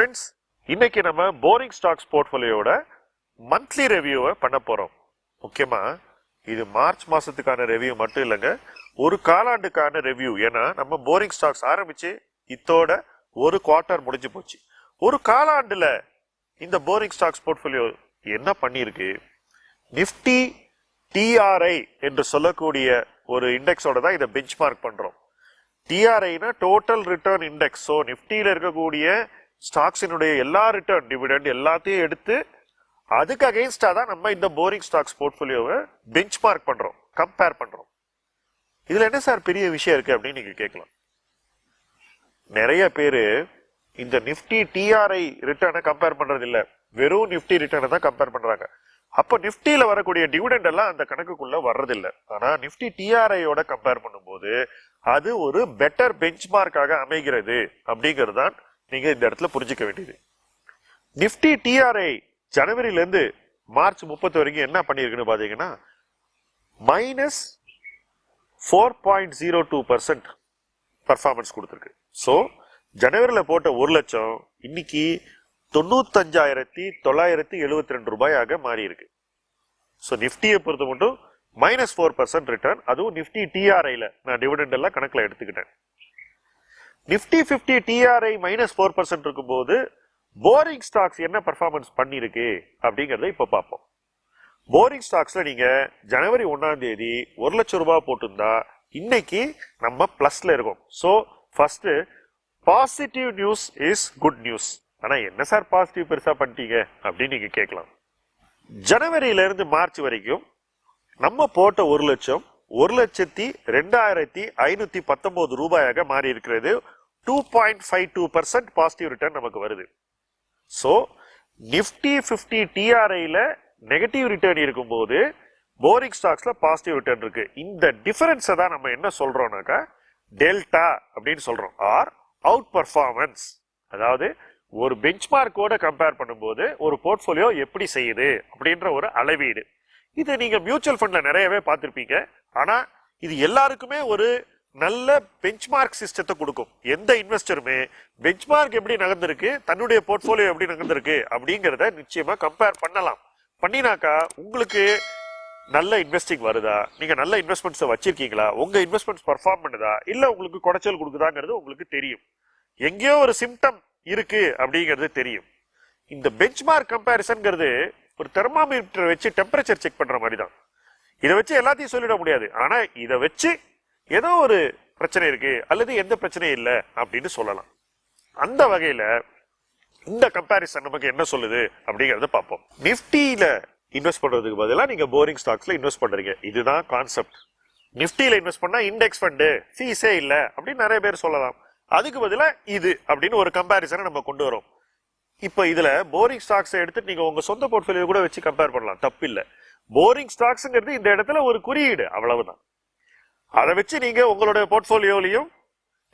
Friends இன்னைக்கு நம்ம boring stocks போர்ட்ஃபோலியோட மந்த்லி ரிவ்யூவை பண்ண போகிறோம் முக்கியமாக இது மார்ச் மாதத்துக்கான ரிவ்யூ மட்டும் இல்லைங்க ஒரு காலாண்டுக்கான ரிவ்யூ ஏன்னா நம்ம போரிங் ஸ்டாக்ஸ் ஆரம்பித்து இத்தோட ஒரு குவார்ட்டர் முடிஞ்சு போச்சு. ஒரு காலாண்டில் இந்த போரிங் ஸ்டாக்ஸ் போர்ட்ஃபோலியோ என்ன பண்ணியிருக்கு? நிஃப்டி டிஆர்ஐ என்று சொல்லக்கூடிய ஒரு இண்டெக்ஸோட தான் இதை பெஞ்ச் மார்க் பண்ணுறோம் டிஆர்ஐனா டோட்டல் ரிட்டர்ன் இண்டெக்ஸ் ஸோ நிஃப்டியில் இருக்கக்கூடிய ஸ்டாக்ஸினுடைய எல்லா ரிட்டர்ன் டிவிடெண்ட் எல்லாத்தையும் எடுத்து அதுக்கு அகெயின்ஸ்டாக தான் நம்ம இந்த போரிங் ஸ்டாக்ஸ் போர்ட்ஃபோலியோவை பெஞ்ச் மார்க் பண்ணுறோம் கம்பேர் பண்ணுறோம் இதில் என்ன சார் பெரிய விஷயம் இருக்குது அப்படின்னு நீங்கள் கேட்கலாம். நிறைய பேர் இந்த நிஃப்டி டிஆர்ஐ ரிட்டர்னை கம்பேர் பண்ணுறது இல்லை. வெறும் நிஃப்டி ரிட்டர்னை தான் கம்பேர் பண்ணுறாங்க அப்போ நிஃப்டியில் வரக்கூடிய டிவிடெண்ட் எல்லாம் அந்த கணக்குக்குள்ளே வர்றதில்லை. ஆனால் நிஃப்டி டிஆர்ஐயோட கம்பேர் பண்ணும்போது அது ஒரு பெட்டர் பெஞ்ச் மார்க்காக அமைகிறது அப்படிங்கிறது தான் நீங்க இந்த இடத்துல புரிஞ்சிக்க வேண்டியது. நிஃப்டி டிஆர்ஐ ஜனவரில இருந்து மார்ச் முப்பத்தி வரைக்கும் என்ன பண்ணிருக்குன்னு பாத்தீங்கன்னா minus four point zero two percent performance கொடுத்துருக்கு. ஸோ ஜனவரியில் போட்ட ஒரு லட்சம் இன்னைக்கு தொண்ணூத்தஞ்சாயிரத்தி தொள்ளாயிரத்தி எழுபத்தி ரெண்டு ரூபாயாக மாறியிருக்கு. ஸோ நிஃப்டியை பொறுத்த மட்டும் மைனஸ் ஃபோர் பர்சன்ட் ரிட்டர்ன் அதுவும் நிஃப்டி டிஆர்ஐயில் நான் டிவிடெண்ட் எல்லாம் கணக்கில் எடுத்துக்கிட்டேன். Nifty fifty TRI minus four percent இருக்கும்போது போரிங் ஸ்டாக்ஸ் என்ன பர்ஃபார்மன்ஸ் பண்ணியிருக்கு அப்படிங்கறத இப்போ பார்ப்போம். போரிங் ஸ்டாக்ஸ்ல நீங்க ஜனவரி ஒன்னாம் தேதி ஒரு லட்சம் ரூபாய் போட்டிருந்தா இன்னைக்கு நம்ம பிளஸ்ல இருக்கோம். So first positive news is good news ஆனா என்ன சார் பாசிட்டிவ் பெருசா பண்ணிட்டீங்க அப்படின்னு நீங்க கேட்கலாம். ஜனவரியில இருந்து மார்ச் வரைக்கும் நம்ம போட்ட ஒரு லட்சம் ஒரு லட்சத்தி ரெண்டாயிரத்தி ஐநூத்தி பத்தொன்பது ரூபாயாக மாறி இருக்கிறது. Two point five two percent positive return நமக்கு வருது. ஸோ நிஃப்டி ஃபிஃப்டி டிஆர்ஐயில் நெகட்டிவ் ரிட்டர்ன் இருக்கும்போது போரிங் ஸ்டாக்ஸில் பாசிட்டிவ் ரிட்டர்ன் இருக்கு. இந்த டிஃபரன்ஸை தான் நம்ம என்ன சொல்கிறோம்னாக்கா டெல்டா அப்படின்னு சொல்கிறோம் ஆர் அவுட் பர்ஃபார்மன்ஸ் அதாவது ஒரு பெஞ்ச்மார்க்கோட கம்பேர் பண்ணும்போது ஒரு போர்ட்ஃபோலியோ எப்படி செய்யுது அப்படின்ற ஒரு அளவீடு. இது நீங்கள் மியூச்சுவல் ஃபண்டில் நிறையவே பார்த்துருப்பீங்க. ஆனால் இது எல்லாருக்குமே ஒரு நல்ல பெஞ்ச்மார்க் சிஸ்டத்தை கொடுக்கும். எந்த இன்வெஸ்டருமே பெஞ்ச்மார்க் எப்படி நகர்ந்திருக்கு தன்னுடைய போர்ட்ஃபோலியோ எப்படி நகர்ந்திருக்கு அப்படிங்கிறத நிச்சயமா கம்பேர் பண்ணலாம். பண்ணினாக்கா உங்களுக்கு நல்ல இன்வெஸ்டிங் வருதா? நீங்க நல்ல இன்வெஸ்ட்மெண்ட்ஸை வச்சிருக்கீங்களா? உங்க இன்வெஸ்ட்மெண்ட்ஸ் பர்ஃபார்ம் பண்ணுதா? இல்ல உங்களுக்கு குடைச்சல் கொடுக்குதாங்கிறது உங்களுக்கு தெரியும். எங்கேயோ ஒரு சிம்டம் இருக்கு அப்படிங்கிறது தெரியும். இந்த பெஞ்ச்மார்க் கம்பேரிசன்ங்கிறது ஒரு தெர்மாமீட்டர் வச்சு டெம்பரேச்சர் செக் பண்ற மாதிரி தான் இதை வச்சு எல்லாத்தையும் சொல்லிட முடியாது. ஆனா இதை வச்சு ஏதோ ஒரு பிரச்சனை இருக்கு அல்லது எந்த பிரச்சனையும் இல்லை அப்படின்னு சொல்லலாம். அந்த வகையில இந்த கம்பாரிசன் நமக்கு என்ன சொல்லுது அப்படிங்கறத பார்ப்போம். நிப்டியில இன்வெஸ்ட் பண்றதுக்கு பதிலாக நீங்க போரிங் ஸ்டாக்ஸ்ல இன்வெஸ்ட் பண்றீங்க. இதுதான் கான்செப்ட் நிப்டியில இன்வெஸ்ட் பண்ணா இண்டெக்ஸ் ஃபண்டு ஃபீஸே இல்ல அப்படின்னு நிறைய பேர் சொல்லலாம். அதுக்கு பதிலாக இது அப்படின்னு ஒரு கம்பேரிசனை நம்ம கொண்டு வரோம். இப்போ இதுல போரிங் ஸ்டாக்ஸ் எடுத்து நீங்க உங்க சொந்த போர்ட்ஃபோலியோ கூட வச்சு கம்பேர் பண்ணலாம். தப்பு போரிங் ஸ்டாக்ஸ்ங்கிறது இந்த இடத்துல ஒரு குறியீடு அவ்வளவுதான். அதை வச்சு நீங்க உங்களோட போர்ட்ஃபோலியோலையும்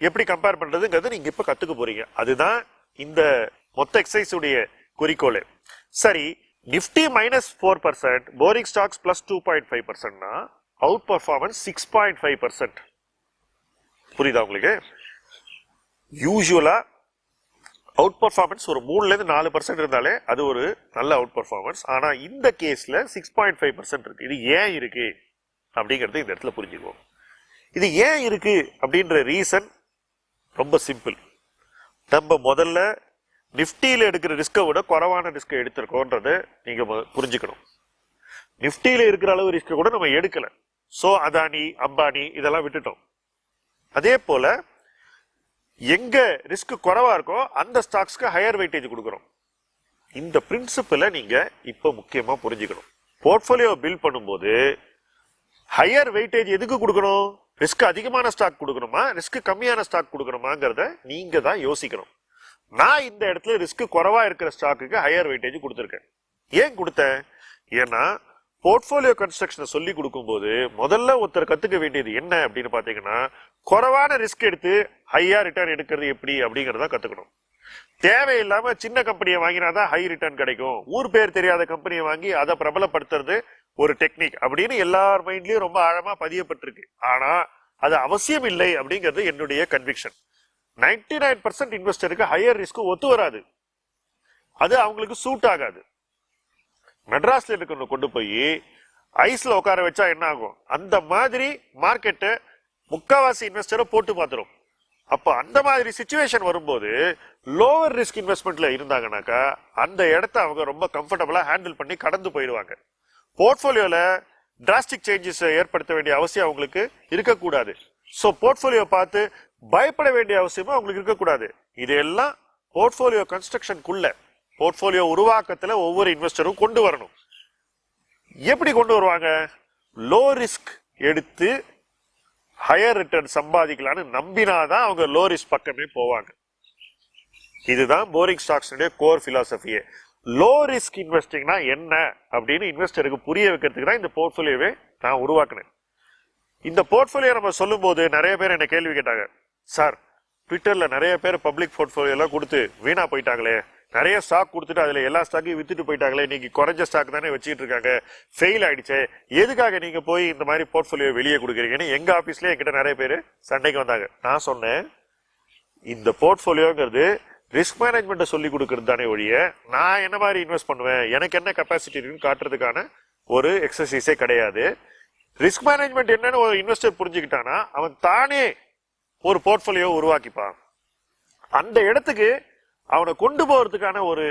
எப்படி கம்பேர் பண்றதுங்கிறது நீங்க இப்ப கத்துக்க போறீங்க. அதுதான் இந்த மொத்த எக்ஸசைஸ் உடைய குறிக்கோள். சரி Nifty minus four percent boring stocks plus two point five பர்சன்ட்னா outperformance six point five percent புரியுதா உங்களுக்கு? யூஸ்வலா அவுட் பர்ஃபார்மன்ஸ் ஒரு மூணுல இருந்து நாலு பர்சன்ட் இருந்தாலே அது ஒரு நல்ல அவுட் பர்ஃபார்மன்ஸ் ஆனா இந்த கேஸ்ல சிக்ஸ் பாயிண்ட் ஃபைவ் பர்சன்ட் இருக்கு. இது ஏன் இருக்கு? அப்படிங்கறது இந்த இடத்துல புரிஞ்சுக்குவோம். இது ஏன் இருக்கு அப்படின்ற ரீசன் ரொம்ப சிம்பிள் நம்ம முதல்ல நிஃப்டியில் எடுக்கிற ரிஸ்கை விட குறைவான ரிஸ்கை எடுத்திருக்கோன்றதை நீங்கள் மொ- புரிஞ்சுக்கணும். நிஃப்டியில் இருக்கிற அளவு ரிஸ்கை கூட நம்ம எடுக்கலை. ஸோ அதானி அம்பானி இதெல்லாம் விட்டுட்டோம். அதே போல் எங்கே ரிஸ்க் குறைவாக இருக்கோ அந்த ஸ்டாக்ஸ்க்கு ஹையர் வெயிட்டேஜ் கொடுக்குறோம். இந்த பிரின்சிபலை நீங்கள் இப்போ முக்கியமாக புரிஞ்சுக்கணும். போர்ட்ஃபோலியோ பில்ட் பண்ணும்போது ஹையர் வெயிட்டேஜ் எதுக்கு கொடுக்கணும்? ரிஸ்க் அதிகமான ஸ்டாக் கொடுக்கணுமா? ரிஸ்க் கம்மியான ஸ்டாக் கொடுக்கணுமாங்கிறத நீங்க தான் யோசிக்கணும். நான் இந்த இடத்துல ரிஸ்க் குறவா இருக்கிற ஸ்டாக்குக்கு ஹையர் வெயிட்டேஜ் கொடுத்துருக்கேன். ஏன் கொடுத்தேன்? ஏன்னா போர்ட்ஃபோலியோ கன்ஸ்ட்ரக்ஷனை சொல்லி கொடுக்கும்போது முதல்ல ஒருத்தர் கத்துக்க வேண்டியது என்ன அப்படின்னு பாத்தீங்கன்னா குறைவான ரிஸ்க் எடுத்து ஹையா ரிட்டர்ன் எடுக்கிறது எப்படி அப்படிங்கறத கத்துக்கணும். தேவையில்லாம சின்ன கம்பெனியை வாங்கினாதான் ஹை ரிட்டர்ன் கிடைக்கும். ஊர் பேர் தெரியாத கம்பெனியை வாங்கி அதை பிரபலப்படுத்துறது ஒரு டெக்னிக் அப்படின்னு எல்லார் மைண்ட்லயும் ரொம்ப ஆழமா பதியப்பட்டிருக்கு. ஆனா அது அவசியம் இல்லை அப்படிங்கிறது என்னுடைய கன்விக்ஷன் நைன்டி நைன் பர்சன்ட் இன்வெஸ்டருக்கு ஹையர் ரிஸ்க்கு ஒத்து வராது. அது அவங்களுக்கு சூட் ஆகாது. மெட்ராஸ்ல இருக்கிறவங்க கொண்டு போய் ஐஸ்ல உட்கார வச்சா என்ன ஆகும்? அந்த மாதிரி மார்க்கெட்டை முக்காவாசி இன்வெஸ்டரை போட்டு பார்த்துரும். அப்போ அந்த மாதிரி சுச்சுவேஷன் வரும்போது லோவர் ரிஸ்க் இன்வெஸ்ட்மெண்ட்ல இருந்தாங்கனாக்கா அந்த இடத்த அவங்க ரொம்ப கம்ஃபர்டபுளா ஹேண்டில் பண்ணி கடந்து போயிடுவாங்க. போர்ட்ஃபோலியோல டிராஸ்டிக் சேஞ்சஸ் ஏற்படுத்த வேண்டிய அவசியம் அவங்களுக்கு இருக்கக்கூடாது. ஸோ போர்ட்ஃபோலியோ பார்த்து பயப்பட வேண்டிய அவசியமும் அவங்களுக்கு இருக்கக்கூடாது. இதெல்லாம் போர்ட்ஃபோலியோ கன்ஸ்ட்ரக்ஷனுக்குள்ள போர்ட்ஃபோலியோ உருவாக்கத்தில் ஒவ்வொரு இன்வெஸ்டரும் கொண்டு வரணும். எப்படி கொண்டு வருவாங்க? லோ ரிஸ்க் எடுத்து ஹையர் ரிட்டர்ன் சம்பாதிக்கலாம்னு நம்பினாதான் அவங்க லோ ரிஸ்க் பக்கமே போவாங்க. இதுதான் போரிங் ஸ்டாக்ஸ் கோர் பிலாசபியே லோ ரிஸ்க் இன்வெஸ்டிங்னா என்ன அப்படின்னு இன்வெஸ்டருக்கு புரிய வைக்கிறதுக்கு தான் இந்த போர்ட்ஃபோலியோவே நான் உருவாக்குனேன். இந்த போர்ட்ஃபோலியோ நம்ம சொல்லும்போது நிறைய பேர் என்ன கேள்வி கேட்டாங்க. சார் ட்விட்டரில் நிறைய பேர் பப்ளிக் போர்ட்ஃபோலியோலாம் கொடுத்து வீணாக போயிட்டாங்களே. நிறைய ஸ்டாக் கொடுத்துட்டு அதில் எல்லா ஸ்டாக்கையும் வித்துட்டு போயிட்டாங்களே. இன்னைக்கு குறைஞ்ச ஸ்டாக் தானே வச்சுட்டு இருக்காங்க. ஃபெயில் ஆகிடுச்சே எதுக்காக நீங்கள் போய் இந்த மாதிரி போர்ட்ஃபோலியோ வெளியே கொடுக்குறீங்கன்னு எங்கள் ஆஃபீஸ்லேயே என்கிட்ட நிறைய பேர் சண்டைக்கு வந்தாங்க. நான் சொன்னேன் இந்த போர்ட்ஃபோலியோங்கிறது ரிஸ்க் மேனேஜ்மெண்ட்டை சொல்லி கொடுக்கறது தானே ஒழிய நான் என்ன மாதிரி இன்வெஸ்ட் பண்ணுவேன்? எனக்கு என்ன கெப்பாசிட்டி இருக்குன்னு காட்டுறதுக்கான ஒரு எக்ஸசைஸே கிடையாது. ரிஸ்க் மேனேஜ்மெண்ட் என்னன்னு ஒரு இன்வெஸ்டர் புரிஞ்சுக்கிட்டானா அவன் தானே ஒரு போர்ட்ஃபோலியோ உருவாக்கிப்பான். அந்த இடத்துக்கு அவனை கொண்டு போகிறதுக்கான ஒரு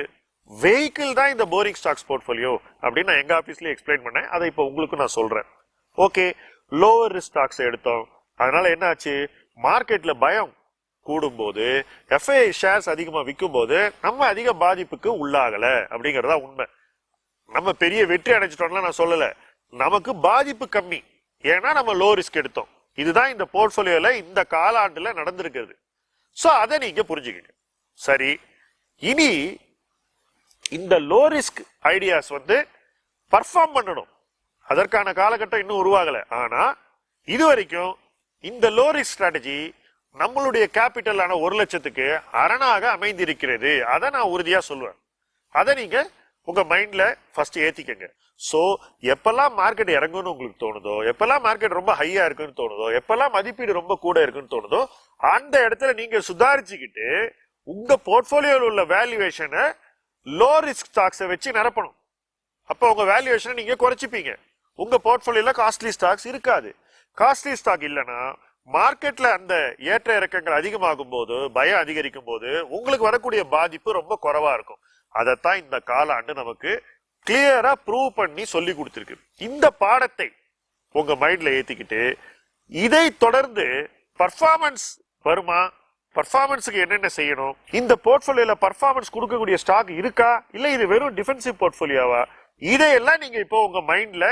வெஹிக்கிள் தான் இந்த போரிங் ஸ்டாக்ஸ் போர்ட்ஃபோலியோ அப்படின்னு நான் எங்கள் ஆஃபீஸ்லேயே எக்ஸ்பிளைன் பண்ணேன். அதை இப்போ உங்களுக்கு நான் சொல்கிறேன் ஓகே லோவர் ரிஸ்க் ஸ்டாக்ஸ் எடுத்தோம். அதனால என்ன ஆச்சு? மார்க்கெட்டில் பயம். கூடும்போது எஃப்ஐ ஷேர்ஸ் அதிகமாக விற்கும் போது நம்ம அதிக பாதிப்புக்கு உள்ளாகலை அப்படிங்கிறதா உண்மை. நம்ம பெரிய வெற்றி அடைஞ்சிட்டோம்லாம் நான் சொல்லலை. நமக்கு பாதிப்பு கம்மி. ஏன்னா நம்ம லோ ரிஸ்க் எடுத்தோம். இதுதான் இந்த போர்ட்ஃபோலியோவில் இந்த காலாண்டில் நடந்திருக்கிறது. ஸோ அதை நீங்கள் புரிஞ்சுக்கங்க. சரி. இனி இந்த லோ ரிஸ்க் ஐடியாஸ் வந்து பர்ஃபார்ம் பண்ணணும். அதற்கான காலகட்டம் இன்னும் உருவாகலை. ஆனால் இது வரைக்கும் இந்த லோ ரிஸ்க் ஸ்ட்ராட்டஜி நம்மளுடைய கேபிட்டலான ஒரு லட்சத்துக்கு அரணாக அமைந்திருக்கிறது. அதை நான் உறுதியா சொல்லுவேன். அதை நீங்க உங்க மைண்ட்ல ஃபர்ஸ்ட் ஏத்திக்கங்க. ஸோ எப்பெல்லாம் மார்க்கெட் இறங்கும்னு உங்களுக்கு தோணுதோ எப்பெல்லாம் மார்க்கெட் ரொம்ப ஹையா இருக்குன்னு தோணுதோ எப்பெல்லாம் மதிப்பீடு ரொம்ப கூட இருக்குன்னு தோணுதோ அந்த இடத்துல நீங்க சுதாரிச்சுக்கிட்டு உங்க போர்ட்போலியோல உள்ள வேல்யூவேஷனை லோ ரிஸ்க் ஸ்டாக்ஸை வச்சு நிரப்பணும். அப்போ உங்க வேல்யூவேஷனை நீங்க குறைச்சிப்பீங்க. உங்க போர்ட்போலியோல காஸ்ட்லி ஸ்டாக்ஸ் இருக்காது. காஸ்ட்லி ஸ்டாக் இல்லைன்னா மார்க்கெட்ல அந்த ஏற்ற இறக்கங்கள் அதிகமாகும் போது பயம் அதிகரிக்கும் போது உங்களுக்கு வரக்கூடிய பாதிப்பு ரொம்ப குறைவா இருக்கும். அதைத்தான் இந்த காலாண்டு நமக்கு கிளியரா ப்ரூவ் பண்ணி சொல்லி கொடுத்துருக்கு. இந்த பாடத்தை உங்க மைண்ட்ல ஏத்திக்கிட்டு இதை தொடர்ந்து பர்ஃபார்மன்ஸ் வருமா? பர்ஃபார்மன்ஸுக்கு என்னென்ன செய்யணும்? இந்த போர்ட்ஃபோலியோல பர்ஃபார்மன்ஸ் கொடுக்கக்கூடிய ஸ்டாக் இருக்கா? இல்ல இது வெறும் டிஃபென்சிவ் போர்ட்ஃபோலியோவா இதையெல்லாம் நீங்க இப்போ உங்க மைண்ட்ல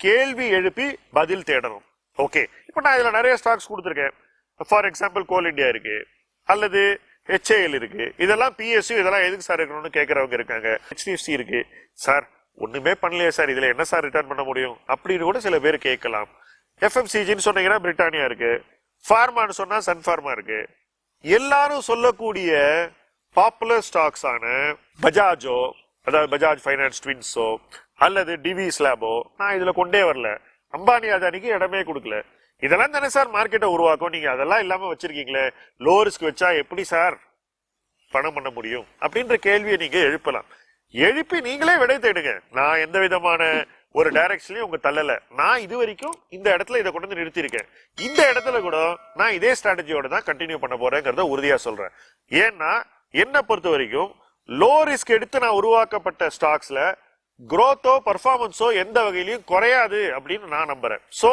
கேள்வி எழுப்பி பதில் தேடணும். ஓகே இப்போ நான் இதில் நிறைய ஸ்டாக்ஸ் கொடுத்துருக்கேன். ஃபார் எக்ஸாம்பிள் கோல் இண்டியா இருக்கு. அல்லது ஹெச்ஏஎல் இருக்கு. இதெல்லாம் பிஎஸ்சி இதெல்லாம் எதுக்கு சார் இருக்கணும்னு கேட்குறவங்க இருக்காங்க. ஹெச்டிஎஃப்சி இருக்கு. சார் ஒன்றுமே பண்ணலையே சார் இதில் என்ன சார் ரிட்டர்ன் பண்ண முடியும்? அப்படின்னு கூட சில பேர் கேட்கலாம். எஃப்எம்சிஜின்னு சொன்னீங்கன்னா பிரிட்டானியா இருக்கு. ஃபார்மான்னு சொன்னால் சன் ஃபார்மா இருக்கு. எல்லாரும் சொல்லக்கூடிய பாப்புலர் ஸ்டாக்ஸ் ஆன பஜாஜோ அதாவது பஜாஜ் ஃபைனான்ஸ் ட்வின்ஸோ அல்லது டிவி ஸ்லாபோ நான் இதில் கொண்டே வரல. அம்பானி அதானிக்கு இடமே கொடுக்கல. இதெல்லாம் தானே சார் மார்க்கெட்டை உருவாக்கும். நீங்க அதெல்லாம் இல்லாம வச்சிருக்கீங்களே. லோ ரிஸ்க் வச்சா எப்படி சார் பணம் பண்ண முடியும்? அப்படின்ற கேள்வியை நீங்க எழுப்பலாம். எழுப்பி நீங்களே விடை தேடுங்க. நான் எந்த விதமான ஒரு டைரக்ஷன்லயும் உங்க தள்ளல. நான் இது வரைக்கும் இந்த இடத்துல இதை கொண்டு வந்து நிறுத்தியிருக்கேன். இந்த இடத்துல கூட நான் இதே ஸ்ட்ராட்டஜியோட தான் கண்டினியூ பண்ண போறேங்கிறத உறுதியா சொல்றேன். ஏன்னா என்ன பொறுத்த வரைக்கும் லோ ரிஸ்க் எடுத்து நான் உருவாக்கப்பட்ட ஸ்டாக்ஸ்ல குரோத்தோ பர்ஃபார்மன்ஸோ எந்த வகையிலையும் குறையாது அப்படின்னு நான் நம்புறேன். ஸோ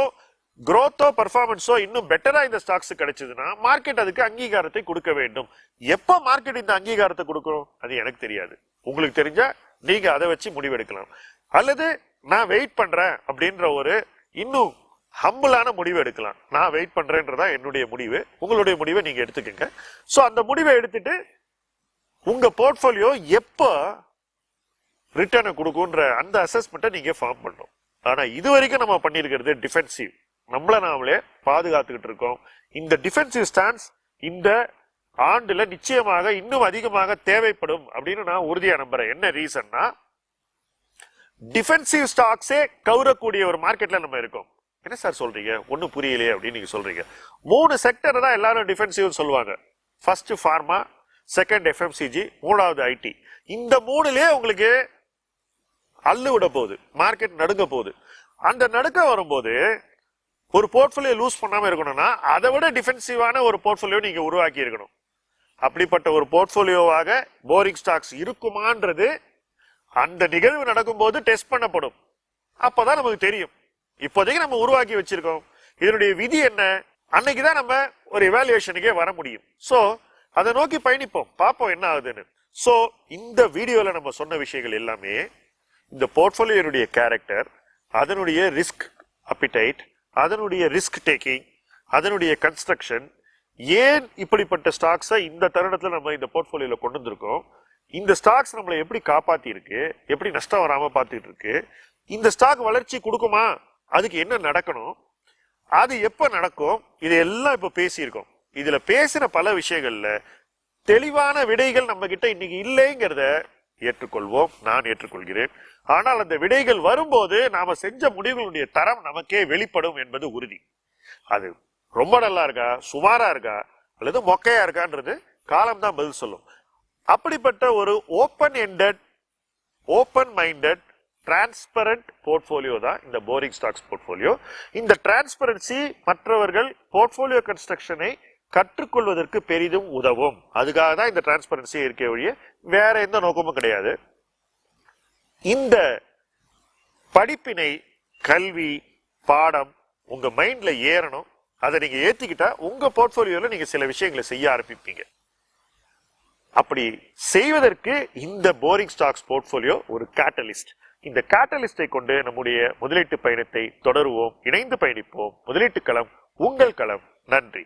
குரோத்தோ பர்ஃபார்மன்ஸோ இன்னும் பெட்டரா இந்த ஸ்டாக்ஸ் கிடைச்சதுன்னா மார்க்கெட் அதுக்கு அங்கீகாரத்தை கொடுக்க வேண்டும். எப்ப மார்க்கெட் இந்த அங்கீகாரத்தை கொடுக்கணும் அது எனக்கு தெரியாது. உங்களுக்கு தெரிஞ்சா நீங்க அதை வச்சு முடிவெடுக்கலாம். அல்லது நான் வெயிட் பண்றேன் அப்படின்ற ஒரு இன்னும் ஹம்பிளான முடிவு எடுக்கலாம். நான் வெயிட் பண்றேன்றதா என்னுடைய முடிவு. உங்களுடைய முடிவை நீங்க எடுத்துக்கங்க. ஸோ அந்த முடிவை எடுத்துட்டு உங்க போர்ட்போலியோ எப்போ ரிட்டர்னை கொடுக்குன்ற அந்த அசஸ்மெண்ட்டை நீங்கள் ஃபார்ம் பண்ணணும். ஆனால் இது வரைக்கும் நம்ம பண்ணியிருக்கிறது டிஃபென்சிவ் நம்மளை நாமளே பாதுகாத்துக்கிட்டு இருக்கோம். இந்த டிஃபென்சிவ் ஸ்டான்ஸ் இந்த ஆண்டில் நிச்சயமாக இன்னும் அதிகமாக தேவைப்படும் அப்படின்னு நான் உறுதியாக நம்புறேன். என்ன ரீசன்னா டிஃபென்சிவ் ஸ்டாக்ஸே கவரக்கூடிய ஒரு மார்க்கெட்ல நம்ம இருக்கோம். என்ன சார் சொல்றீங்க? ஒன்றும் புரியலையே அப்படின்னு நீங்க சொல்றீங்க. மூணு செக்டர் தான் எல்லாரும் டிஃபென்சிவ் சொல்லுவாங்க. ஃபர்ஸ்ட் ஃபார்மா செகண்ட் எஃப்எம்சிஜி மூணாவது ஐடி இந்த மூணுலேயே உங்களுக்கு அள்ளு விட போகுது மார்க்கெட் நடுங்க போகுது. அந்த நடுக்க வரும்போது ஒரு போர்ட்ஃபோலியோ லூஸ் பண்ணாமல் இருக்கணும்னா அதை விட டிஃபென்சிவான ஒரு போர்ட்ஃபோலியோ நீங்கள் உருவாக்கி இருக்கணும். அப்படிப்பட்ட ஒரு போர்ட்ஃபோலியோவாக போரிங் ஸ்டாக்ஸ் இருக்குமான்றது அந்த நிகழ்வு நடக்கும்போது டெஸ்ட் பண்ணப்படும். அப்பதான் நமக்கு தெரியும். இப்போதைக்கு நம்ம உருவாக்கி வச்சிருக்கோம். இதனுடைய விதி என்ன? அன்னைக்கு தான் நம்ம ஒரு எவாலுவேஷனுக்கே வர முடியும். ஸோ அதை நோக்கி பயணிப்போம். பார்ப்போம் என்ன ஆகுதுன்னு. ஸோ இந்த வீடியோவில் நம்ம சொன்ன விஷயங்கள் எல்லாமே இந்த போர்ட்ஃபோலியோனுடைய கேரக்டர் அதனுடைய ரிஸ்க் அப்பிடைட் அதனுடைய ரிஸ்க் டேக்கிங் அதனுடைய கன்ஸ்ட்ரக்ஷன் ஏன் இப்படிப்பட்ட ஸ்டாக்ஸை இந்த தருணத்தில் நம்ம இந்த போர்ட்ஃபோலியோவில் கொண்டு வந்திருக்கோம்? இந்த ஸ்டாக்ஸ் நம்மளை எப்படி காப்பாற்றியிருக்கு எப்படி நஷ்டம் வராமல் பார்த்துட்டு இருக்கு இந்த ஸ்டாக் வளர்ச்சி கொடுக்குமா? அதுக்கு என்ன நடக்கணும்? அது எப்போ நடக்கும்? இதையெல்லாம் இப்போ பேசியிருக்கோம். இதில் பேசின பல விஷயங்களில் தெளிவான விடைகள் நம்மக்கிட்ட இன்னைக்கு இல்லைங்கிறத ஏற்றுக்கொள்வோம் நான் ஏற்றுக்கொள்கிறேன். ஆனால் அந்த விடைகள் வரும்போது நாம செஞ்ச முடிவுகளுடைய தரம் நமக்கே வெளிப்படும் என்பது உறுதி. அது ரொம்ப நல்லா இருக்கா? சுமாரா இருக்கா? அல்லது மொக்கையா இருக்கான்றது காலம் தான் பதில் சொல்லும். அப்படிப்பட்ட ஒரு open ended open minded transparent portfolio தான் இந்த போரிங் ஸ்டாக்ஸ் போர்ட்ஃபோலியோ இந்த டிரான்ஸ்பரன்சி மற்றவர்கள் போர்ட்ஃபோலியோ கன்ஸ்ட்ரக்ஷனை கற்றுக்கொள்வதற்கு பெரிதும் உதவும். அதுக்காக தான் இந்த டிரான்ஸ்பரன்சி இருக்கே ஒழிய வேற எந்த நோக்கமும் கிடையாது. இந்த படிப்பினை கல்வி பாடம் உங்க மைண்ட்ல ஏறணும். அதை நீங்க ஏத்திக்கிட்டா உங்க போர்ட்போலியோல நீங்க சில விஷயங்களை செய்ய ஆரம்பிப்பீங்க. அப்படி செய்வதற்கு இந்த போரிங் ஸ்டாக்ஸ் போர்ட்ஃபோலியோ ஒரு கேட்டலிஸ்ட் இந்த கேட்டலிஸ்டை கொண்டு நம்முடைய முதலீட்டு பயணத்தை தொடருவோம் இணைந்து பயணிப்போம். முதலீட்டு களம் உங்கள் களம். நன்றி.